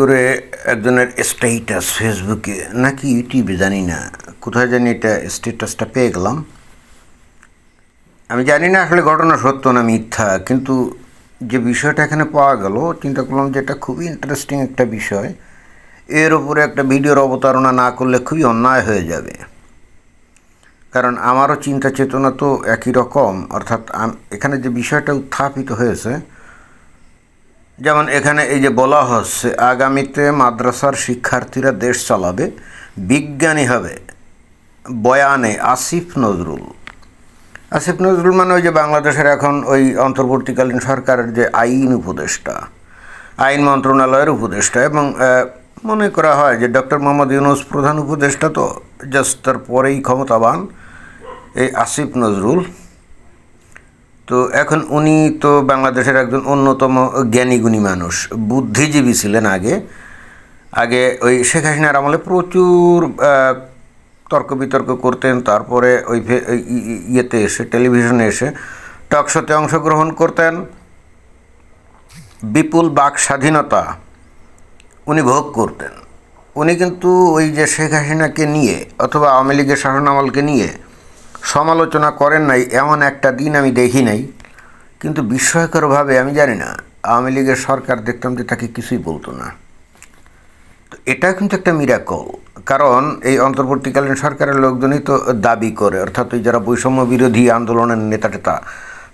করে একজনের স্টেটাস ফেসবুকে নাকি ইউটিউবে জানি না। কোথায় জানি এটা স্টেটাসটা পেয়ে গেলাম। আমি জানি না আসলে ঘটনা সত্য না মিথ্যা, কিন্তু যে বিষয়টা এখানে পাওয়া গেল, চিন্তা করলাম যে এটা খুবই ইন্টারেস্টিং একটা বিষয়। এর উপরে একটা ভিডিওর অবতারণা না করলে খুবই অন্যায় হয়ে যাবে। কারণ আমারও চিন্তা চেতনা তো একই রকম, অর্থাৎ এখানে যে বিষয়টা উত্থাপিত হয়েছে যেমন এখানে এই যে বলা হচ্ছে, আগামীতে মাদ্রাসার শিক্ষার্থীরা দেশ চালাবে। বিজ্ঞানী হবে। বয়ানে আসিফ নজরুল। আসিফ নজরুল মানে ওই যে বাংলাদেশের এখন ওই অন্তর্বর্তীকালীন সরকারের যে আইন উপদেষ্টা, আইন মন্ত্রণালয়ের উপদেষ্টা এবং মনে করা হয় যে ডক্টর মোহাম্মদ ইউনুস প্রধান উপদেষ্টা তো, জাস্ট তার পরেই ক্ষমতাবান এই আসিফ নজরুল। তো এখন উনি তো বাংলাদেশের একজন অন্যতম জ্ঞানীগুণী মানুষ। বুদ্ধিজীবী ছিলেন আগে। আগে ওই শেখ হাসিনার আমলে প্রচুর তর্ক বিতর্ক করতেন, তারপরে ওই ইয়েতে এসে, টেলিভিশনে এসে টকশোতে অংশগ্রহণ করতেন। বিপুল বাক স্বাধীনতা উনি ভোগ করতেন। উনি কিন্তু ওই যে শেখ হাসিনাকে নিয়ে অথবা আওয়ামী লীগের শাসনামলকে নিয়ে সমালোচনা করেন নাই, এমন একটা দিন আমি দেখি নাই। কিন্তু বিস্ময়করভাবে আমি জানি না, আওয়ামী লীগের সরকার দেখতাম যে তাকে কিছুই বলতো না। তো এটা কিন্তু একটা মিরাকল কারণ এই অন্তর্বর্তীকালীন সরকারের লোকজনই তো দাবি করে, অর্থাৎ ওই যারা বৈষম্য বিরোধী আন্দোলনের নেতা টেতা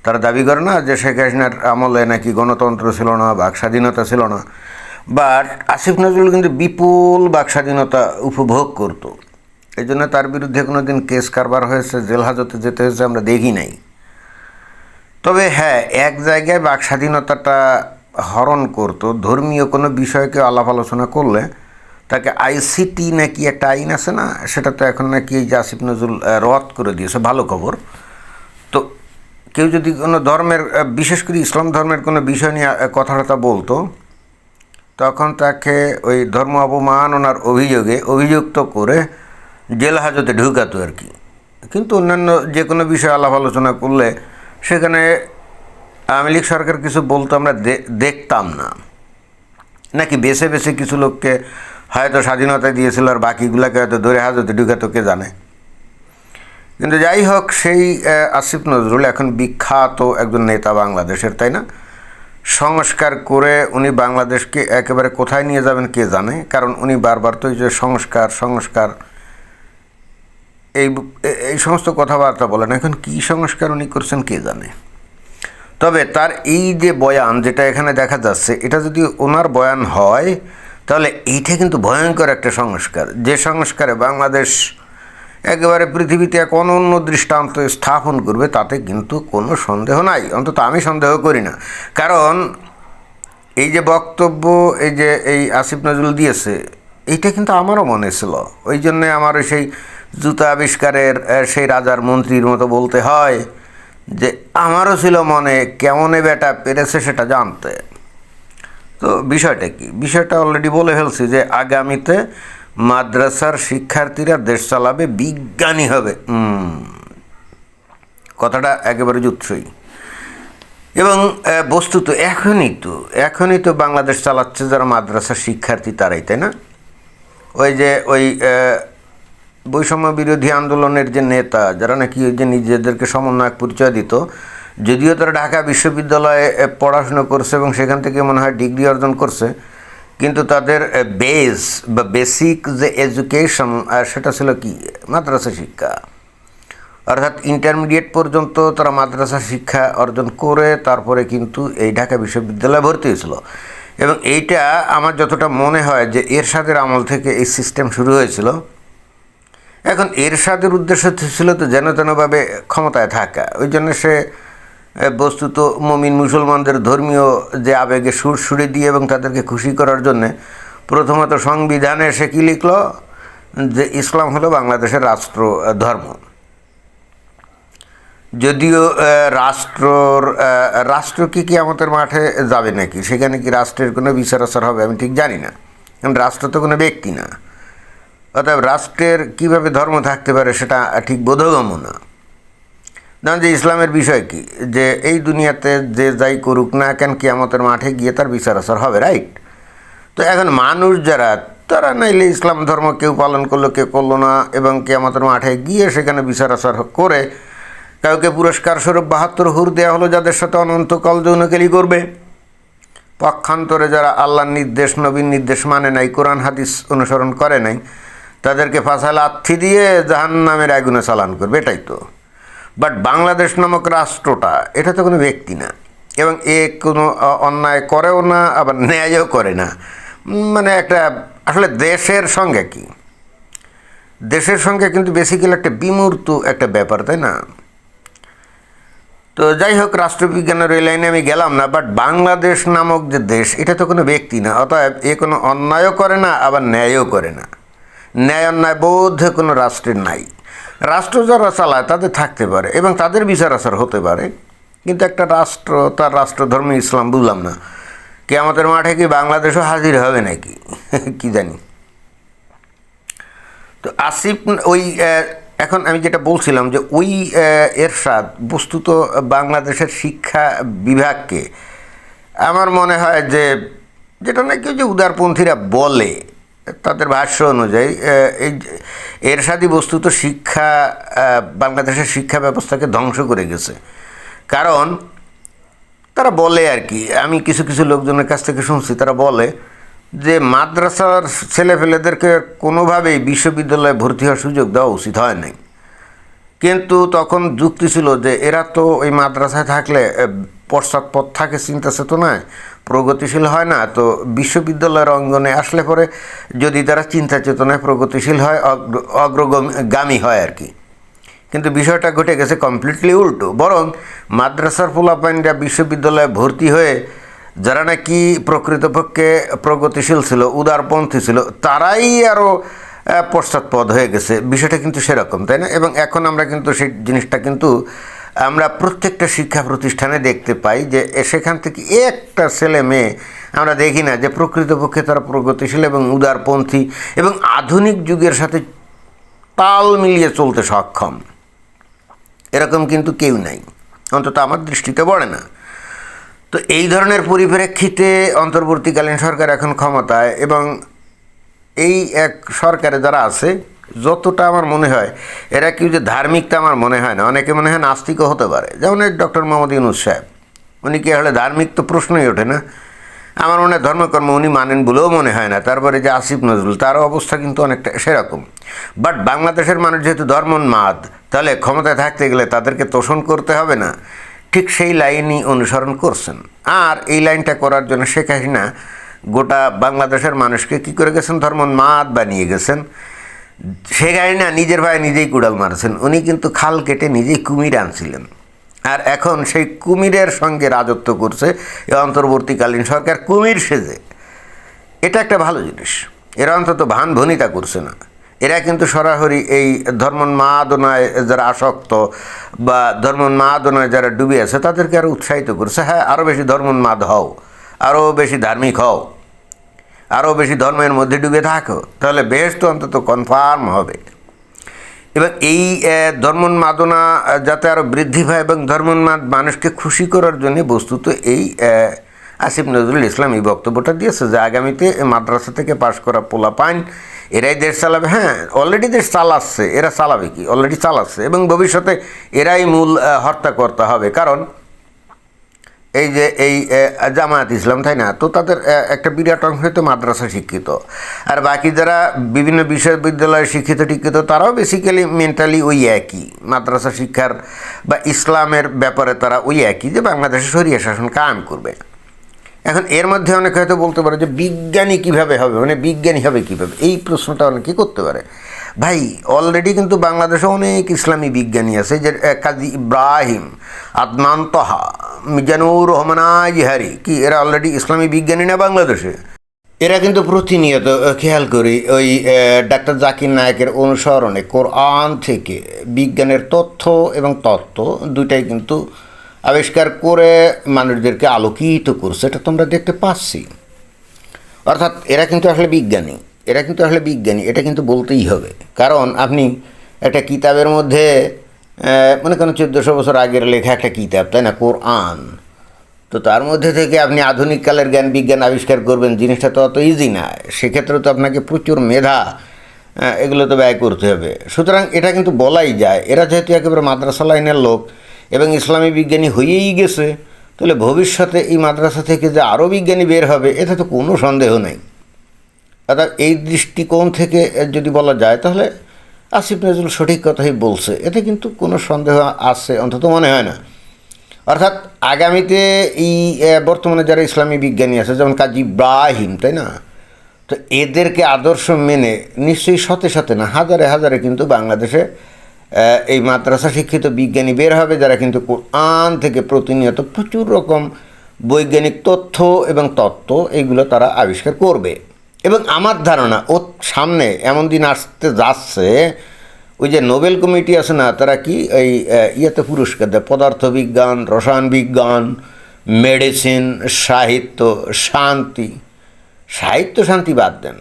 তারা দাবি করে না যে শেখ হাসিনার আমলে নাকি গণতন্ত্র ছিল না বাক স্বাধীনতা ছিল না। বাট আসিফ নজরুল কিন্তু বিপুল বাক স্বাধীনতা উপভোগ করতো। এই জন্য তার বিরুদ্ধে কোনো দিন কেস কারবার হয়েছে, জেল হাজতে যেতে হয়েছে, আমরা দেখি নাই। তবে হ্যাঁ এক জায়গায় বাক স্বাধীনতাটা হরণ করতো, ধর্মীয় কোনো বিষয়কে আলাপ আলোচনা করলে তাকে আইসিটি নাকি একটা আইন আছে না, সেটা তো এখন নাকি এই যে আসিফ নজরুল রদ করে দিয়েছে, ভালো খবর। তো কেউ যদি কোনো ধর্মের বিশেষ করে ইসলাম ধর্মের কোনো বিষয় নিয়ে কথাবার্তা বলতো, তখন তাকে ওই ধর্ম অবমাননার অভিযোগে, অভিযুক্ত করে জেল হাজতে ঢুকাতো আর কি। কিন্তু অন্যান্য যে কোনো বিষয়ে আলাপ আলোচনা করলে সেখানে আওয়ামী লীগ সরকার কিছু বলতো আমরা দেখতাম না। নাকি বেছে বেছে কিছু লোককে হয়তো স্বাধীনতা দিয়েছিল আর বাকিগুলোকে হয়তো ধরে হাজতে ঢুকাতো কে জানে? কিন্তু যাই হোক, সেই আসিফ নজরুল এখন বিখ্যাত একজন নেতা বাংলাদেশের, তাই না? সংস্কার করে উনি বাংলাদেশকে একেবারে কোথায় নিয়ে যাবেন কে জানে? কারণ উনি বারবার তো যে সংস্কার সংস্কার এই এই সমস্ত কথাবার্তা বলেন, এখন কী সংস্কার উনি করছেন কে জানে? তবে তার এই যে বয়ান যেটা এখানে দেখা যাচ্ছে, এটা যদি ওনার বয়ান হয়, তাহলে এইটা কিন্তু ভয়ঙ্কর একটা সংস্কার। যে সংস্কারে বাংলাদেশ একেবারে পৃথিবীতে এক অনন্য দৃষ্টান্ত স্থাপন করবে, তাতে কিন্তু কোনো সন্দেহ নাই। অন্তত আমি সন্দেহ করি না। কারণ এই যে বক্তব্য, এই যে এই আসিফ নজরুল দিয়েছে, এইটা কিন্তু আমারও মনে ছিল। ওই জন্যে আমার সেই জুতা আবিষ্কারের সেই রাজার মন্ত্রীর মতো বলতে হয় যে, আমারও ছিল মনে কেমনে বেটা পেরেছে সেটা জানতে। তো বিষয়টা কি? বিষয়টা অলরেডি বলে ফেলছি যে, আগামীতে মাদ্রাসার শিক্ষার্থীরা দেশ চালাবে, বিজ্ঞানী হবে। কথাটা একেবারে জুৎসই। এবং বস্তুত এখনই তো এখনই তো বাংলাদেশ চালাচ্ছে যারা মাদ্রাসার শিক্ষার্থী তারাই, তাই না? ওই যে, ওই বৈষম্য বিরোধী আন্দোলনের যে নেতা, যারা নাকি ওই যে নিজেদেরকে সমন্বয়ক পরিচয় দিত, যদিও তারা ঢাকা বিশ্ববিদ্যালয়ে পড়াশুনো করছে এবং সেখান থেকে মনে হয় ডিগ্রি অর্জন করছে, কিন্তু তাদের বেস বা বেসিক যে এডুকেশন সেটা ছিল কি? মাদ্রাসা শিক্ষা। অর্থাৎ ইন্টারমিডিয়েট পর্যন্ত তারা মাদ্রাসা শিক্ষা অর্জন করে তারপরে কিন্তু এই ঢাকা বিশ্ববিদ্যালয়ে ভর্তি হয়েছিল। এবং এইটা আমার যতটা মনে হয় যে এর সাথে আমল থেকে এই সিস্টেম শুরু হয়েছিল। এখন এরশাদের উদ্দেশ্য ছিল তো যেন তেনভাবে ক্ষমতায় থাকা। ওই জন্য সে বস্তুত মমিন মুসলমানদের ধর্মীয় যে আবেগে সুর সুরে দিয়ে এবং তাদেরকে খুশি করার জন্যে প্রথমত সংবিধানে সে কী লিখল? যে ইসলাম হলো বাংলাদেশের রাষ্ট্র ধর্ম। যদিও রাষ্ট্রর রাষ্ট্র কি কি আমাদের মাঠে যাবে নাকি? সেখানে কি রাষ্ট্রের কোনো বিচার আচার হবে আমি ঠিক জানি না। কারণ রাষ্ট্র তো কোনো ব্যক্তি না। অতএব রাষ্ট্রের কীভাবে ধর্ম থাকতে পারে সেটা ঠিক বোধগম্য না। ধরেন যে ইসলামের বিষয় কি? যে এই দুনিয়াতে যে যাই করুক না কেন কিয়ামতের মাঠে গিয়ে তার বিচার আচার হবে রাইট তো এখন মানুষ যারা, তারা নাইলে ইসলাম ধর্ম কেউ পালন করল, কেউ করল না এবং কে আমাদের মাঠে গিয়ে সেখানে বিচার আচার করে কাউকে পুরস্কার স্বরূপ বাহাত্তর হুর দেওয়া হলো যাদের সাথে অনন্তকাল যৌনকেলি করবে। পক্ষান্তরে যারা আল্লাহর নির্দেশ নবীন নির্দেশ মানে নাই, কোরআন, হাদিস অনুসরণ করে নাই তাদেরকে ফাঁসালে আত্মি দিয়ে জাহান নামের আগুনে চালান করবে, এটাই তো। বাট বাংলাদেশ নামক রাষ্ট্রটা, এটা তো কোনো ব্যক্তি না। এবং এ কোনো অন্যায় করেও না, আবার ন্যায়ও করে না। মানে একটা, আসলে দেশের সঙ্গে কি? দেশের সঙ্গে কিন্তু বেসিক্যালি একটা বিমূর্ত একটা ব্যাপার, তাই না? তো যাই হোক, রাষ্ট্রবিজ্ঞানের ওই লাইনে আমি গেলাম না বাট বাংলাদেশ নামক যে দেশ, এটা তো কোনো ব্যক্তি না। অতএব এ কোনো অন্যায়ও করে না, আবার ন্যায়ও করে না। ন্যায় অন্যায় বোধ কোনো রাষ্ট্রের নাই। রাষ্ট্র যারা চালায় তাদের থাকতে পারে এবং তাদের বিচার আচার হতে পারে। কিন্তু একটা রাষ্ট্র, তার রাষ্ট্রধর্ম ইসলাম বুঝলাম না। কে আমাদের মাঠে কি বাংলাদেশও হাজির হবে নাকি? কি জানি। তো আসিফ ওই এখন আমি যেটা বলছিলাম যে ওই এরশাদ বস্তুত বাংলাদেশের শিক্ষা বিভাগকে আমার মনে হয় যে, যেটা নাকি যে উদারপন্থীরা বলে তাদের ভাষ্য অনুযায়ী এই এরশাদি বস্তুত শিক্ষা বাংলাদেশের শিক্ষা ব্যবস্থাকে ধ্বংস করে গেছে। কারণ তারা বলে আর কি, আমি কিছু কিছু লোকজনের কাছ থেকে শুনছি, তারা বলে যে মাদ্রাসার ছেলেপেলেদেরকে কোনোভাবেই বিশ্ববিদ্যালয়ে ভর্তি হওয়ার সুযোগ দেওয়া উচিত হয় নাই। কিন্তু তখন যুক্তি ছিল যে এরা তো ওই মাদ্রাসায় থাকলে পশ্চাৎপদ থাকে, চিন্তা চেতনায় প্রগতিশীল হয় না। তো বিশ্ববিদ্যালয়ের অঙ্গনে আসলে পরে যদি তারা চিন্তা চেতনায় প্রগতিশীল হয়, অগ্র, অগ্রগামী হয় আর কি। কিন্তু বিষয়টা ঘটে গেছে কমপ্লিটলি উল্টো। বরং মাদ্রাসার পোলাপাইনরা বিশ্ববিদ্যালয়ে ভর্তি হয়ে, যারা নাকি প্রকৃতপক্ষে প্রগতিশীল ছিল, উদারপন্থী ছিল, তারাই আরও পশ্চাৎপদ হয়ে গেছে। বিষয়টা কিন্তু সেরকম, তাই না? এবং এখন আমরা কিন্তু সেই জিনিসটা কিন্তু আমরা প্রত্যেকটা শিক্ষা প্রতিষ্ঠানে দেখতে পাই যে সেখান থেকে একটা ছেলে মেয়ে আমরা দেখি না যে প্রকৃতপক্ষে তারা প্রগতিশীল এবং উদারপন্থী এবং আধুনিক যুগের সাথে তাল মিলিয়ে চলতে সক্ষম। এরকম কিন্তু কেউ নাই। অন্তত আমার দৃষ্টিতে পড়ে না। তো এই ধরনের পরিপ্রেক্ষিতে অন্তর্বর্তীকালীন সরকার এখন ক্ষমতায় এবং এই এক সরকারে যারা আছে যতটা আমার মনে হয়, এরা কি যে ধার্মিকটা আমার মনে হয় না? অনেকে মনে হয় নাস্তিকও হতে পারে। যেমন ডক্টর মোহাম্মদ ইউনুস সাহেব। উনি কি হলে ধার্মিক তো প্রশ্নই ওঠে না? আমার মনে হয় ধর্মকর্ম উনি মানেন বলেও মনে হয় না। তারপরে যে আসিফ নজরুল, তারও অবস্থা কিন্তু অনেকটা সেরকম। বাট বাংলাদেশের মানুষ যেহেতু ধর্মোন্মাদ, তাহলে ক্ষমতায় থাকতে গেলে তাদেরকে তোষণ করতে হবে না। ঠিক সেই লাইনই অনুসরণ করছেন। আর এই লাইনটা করার জন্য শেখ হাসিনা গোটা বাংলাদেশের মানুষকে কী করে গেছেন? ধর্মোন্মাদ বানিয়ে গেছেন। শেখ হাসিনা নিজের ভাই নিজেই কুড়াল মারছেন। উনি কিন্তু খাল কেটে নিজেই কুমির আনছিলেন। আর এখন সেই কুমিরের সঙ্গে রাজত্ব করছে এ অন্তর্বর্তীকালীন সরকার। কুমির সেজে। এটা একটা ভালো জিনিস। এরা অন্তত ভান ভনিতা করছে না। এরা কিন্তু সরাসরি এই ধর্মোন্মাদনায় যারা আসক্ত বা ধর্মোন্মাদনায় যারা ডুবে আছে, তাদেরকে আরও উৎসাহিত করছে। হ্যাঁ আরও বেশি ধর্মোন্মাদ হও আরও বেশি ধার্মিক হও। আরও বেশি ধর্মের মধ্যে ডুবে থাকো তাহলে বেশ তো অন্তত কনফার্ম হবে। এবং এই ধর্মোন্মাদনা যাতে আরও বৃদ্ধি পায় এবং ধর্মোন্মাদ মানুষকে খুশি করার জন্য বস্তুত এই আসিফ নজরুল ইসলাম এই বক্তব্যটা দিয়েছে যে আগামীতে মাদ্রাসা থেকে পাশ করা পোলা পাইন এরাই দেশ চালাবে। হ্যাঁ অলরেডি দেশ চালাচ্ছে এরা চালাবে কি? অলরেডি চালাচ্ছে এবং ভবিষ্যতে এরাই মূল আহ, করতে হবে। কারণ এই যে এই জামায়াত ইসলাম, তাই না? তো তাদের একটা বিরাট অংশ তো মাদ্রাসা শিক্ষিত। আর বাকি যারা বিভিন্ন বিশ্ববিদ্যালয়ে শিক্ষিত, টিক্ষিত, তারাও বেসিক্যালি মেন্টালি ওই একই। মাদ্রাসা শিক্ষার বা ইসলামের ব্যাপারে তারা ওই একই যে বাংলাদেশে সরিয়ে শাসন কায়েম করবে। এখন এর মধ্যে অনেকে হয়তো বলতে পারে যে বিজ্ঞানী কীভাবে হবে মানে বিজ্ঞানী হবে কীভাবে? এই প্রশ্নটা অনেকে করতে পারে। ভাই অলরেডি কিন্তু বাংলাদেশে অনেক ইসলামী বিজ্ঞানী আছে, যে কাজী ইব্রাহিম আদনান তহা। মিজানুর রহমান ইহারি কি, এরা অলরেডি ইসলামী বিজ্ঞানী না বাংলাদেশে? এরা কিন্তু প্রতিনিয়ত খেয়াল করি, ওই ডাক্তার জাকির নায়কের অনুসরণে কোরআন থেকে বিজ্ঞানের তথ্য এবং তত্ত্ব দুইটাই কিন্তু আবিষ্কার করে মানুষদেরকে আলোকিত করছে, এটা তোমরা দেখতে পাচ্ছি। অর্থাৎ এরা কিন্তু আসলে বিজ্ঞানী, এরা কিন্তু আসলে বিজ্ঞানী, এটা কিন্তু বলতেই হবে। কারণ আপনি একটা কিতাবের মধ্যে মনে করেন চোদ্দোশো বছর আগের লেখা একটা কিতাব, তাই না? কোরআন। তো তার মধ্যে থেকে আপনি আধুনিক কালের জ্ঞান, বিজ্ঞান আবিষ্কার করবেন, জিনিসটা তো অত ইজি না। সেক্ষেত্রে তো আপনাকে প্রচুর মেধা এগুলো তো ব্যয় করতে হবে। সুতরাং এটা কিন্তু বলাই যায়। এরা যেহেতু একেবারে মাদ্রাসা লাইনের লোক এবং ইসলামী বিজ্ঞানী হয়েই গেছে, তাহলে ভবিষ্যতে এই মাদ্রাসা থেকে যে আরও বিজ্ঞানী বের হবে, এতে তো কোনো সন্দেহ নেই। অর্থাৎ এই দৃষ্টিকোণ থেকে যদি বলা যায়, তাহলে আসিফ নজরুল সঠিক কথাই বলছে। এতে কিন্তু কোনো সন্দেহ আছে, অন্তত মনে হয় না। অর্থাৎ আগামীতে এই বর্তমানে যারা ইসলামী বিজ্ঞানী আছে, যেমন কাজী ইব্রাহিম, তাই না? তো এদেরকে আদর্শ মেনে নিশ্চয়ই শতে শতে না, হাজারে হাজারে কিন্তু বাংলাদেশে এই মাদ্রাসা শিক্ষিত বিজ্ঞানী বের হবে, যারা কিন্তু কোরআন থেকে প্রতিনিয়ত প্রচুর রকম বৈজ্ঞানিক তথ্য এবং তত্ত্ব এগুলো তারা আবিষ্কার করবে। এবং আমার ধারণা ওর সামনে এমন দিন আসতে যাচ্ছে, ওই যে নোবেল কমিটি আছে না, তারা কি এই ইয়েতে পুরস্কার দেয়, পদার্থবিজ্ঞান রসায়ন বিজ্ঞান মেডিসিন, সাহিত্য, শান্তি। সাহিত্য শান্তি বাদ দেন,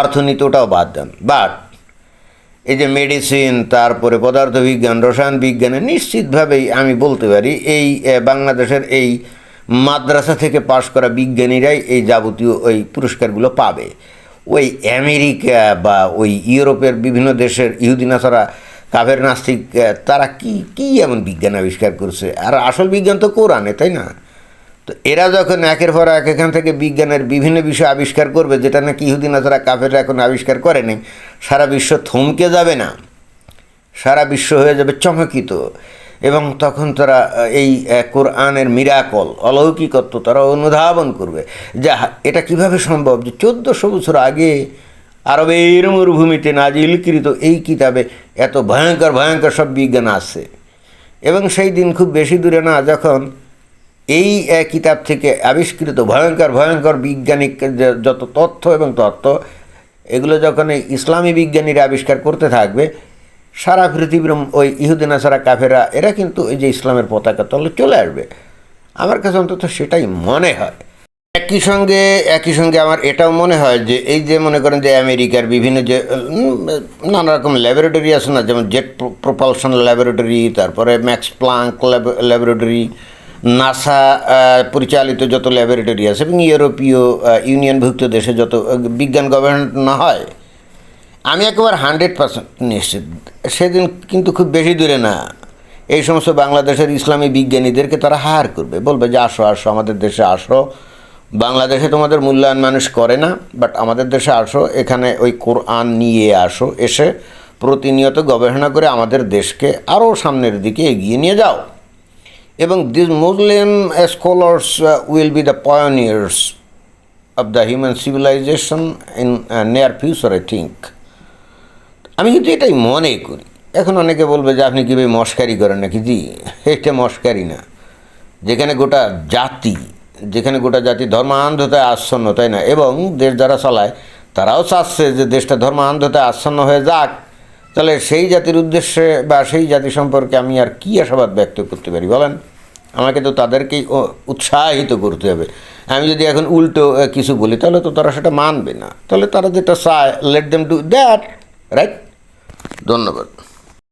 অর্থনীতি ওটাও বাদ দেন, বাট এই যে মেডিসিন, তারপরে পদার্থবিজ্ঞান রসায়ন বিজ্ঞানে নিশ্চিতভাবেই আমি বলতে পারি, এই বাংলাদেশের এই মাদ্রাসা থেকে পাশ করা বিজ্ঞানীরাই এই যাবতীয় ওই পুরস্কারগুলো পাবে। ওই আমেরিকা বা ওই ইউরোপের বিভিন্ন দেশের ইহুদিনা ছাড়া কাভের নাস্তিক তারা কি কি এমন বিজ্ঞান আবিষ্কার করছে? আর আসল বিজ্ঞান তো কোরআনে, তাই না? তো এরা যখন একের পর এক এখান থেকে বিজ্ঞানের বিভিন্ন বিষয় আবিষ্কার করবে, যেটা নাকি ইহুদিনা তারা কাফেররা এখন আবিষ্কার করেনি সারা বিশ্ব থমকে যাবে না। সারা বিশ্ব হয়ে যাবে চমকিত। এবং তখন তারা এই কোরআনের মিরাকল, অলৌকিকত্ব তারা অনুধাবন করবে। যা, এটা কীভাবে সম্ভব? যে চোদ্দোশো বছর আগে আরবের মরুভূমিতে নাজিলকৃত এই কিতাবে এত ভয়ঙ্কর ভয়ঙ্কর সব বিজ্ঞান আছে। এবং সেই দিন খুব বেশি দূরে না, যখন এই কিতাব থেকে আবিষ্কৃত ভয়ঙ্কর ভয়ঙ্কর বিজ্ঞানিক যত তথ্য এবং তত্ত্ব, এগুলো যখন ইসলামী বিজ্ঞানীরা আবিষ্কার করতে থাকবে সারা পৃথিবীর ওই ইহুদিনা সারা কাফেরা এরা কিন্তু এই যে ইসলামের পতাকা তলে চলে আসবে। আমার কাছে অন্তত সেটাই মনে হয়। একই সঙ্গে একই সঙ্গে আমার এটাও মনে হয় যে, এই যে মনে করেন যে আমেরিকার বিভিন্ন যে নানা রকম ল্যাবরেটরি আছে না, যেমন জেট প্রপালশন ল্যাবরেটরি, তারপরে ম্যাক্স প্লাঙ্ক ল্যাবরেটরি, নাসা পরিচালিত যত ল্যাবরেটরি আছে, এবং ইউরোপীয় ইউনিয়নভুক্ত দেশে যত বিজ্ঞান গবেষণা হয় আমি একেবারে হান্ড্রেড পার্সেন্ট নিশ্চিত। সেদিন কিন্তু খুব বেশি দূরে না। এই সমস্ত বাংলাদেশের ইসলামী বিজ্ঞানীদেরকে তারা হার করবে। বলবে যে, আসো আসো, আমাদের দেশে আসো। বাংলাদেশে তোমাদের মূল্যায়ন মানুষ করে না বাট আমাদের দেশে আসো। এখানে ওই কোরআন নিয়ে আসো। এসে প্রতিনিয়ত গবেষণা করে আমাদের দেশকে আরও সামনের দিকে এগিয়ে নিয়ে যাও। এবং this Muslim scholars will be the pioneers of the human civilization in near future I think আমি কিন্তু এটাই মনে করি। এখন অনেকে বলবে যে আপনি কীভাবে মস্কারি করেন নাকি? জি, এটা মস্কারি না। যেখানে গোটা জাতি, যেখানে গোটা জাতি ধর্মান্ধতায় আচ্ছন্ন, তাই না? এবং দেশ যারা চালায়, তারাও চাচ্ছে যে দেশটা ধর্মান্ধতায় আচ্ছন্ন হয়ে যাক। তাহলে সেই জাতির উদ্দেশ্যে বা সেই জাতি সম্পর্কে আমি আর কী আশাবাদ ব্যক্ত করতে পারি, বলেন? আমাকে তো তাদেরকেই উৎসাহিত করতে হবে। আমি যদি এখন উল্টো কিছু বলি, তাহলে তো তারা সেটা মানবে না। তাহলে তারা যেটা চায় let them do that right ধন্যবাদ।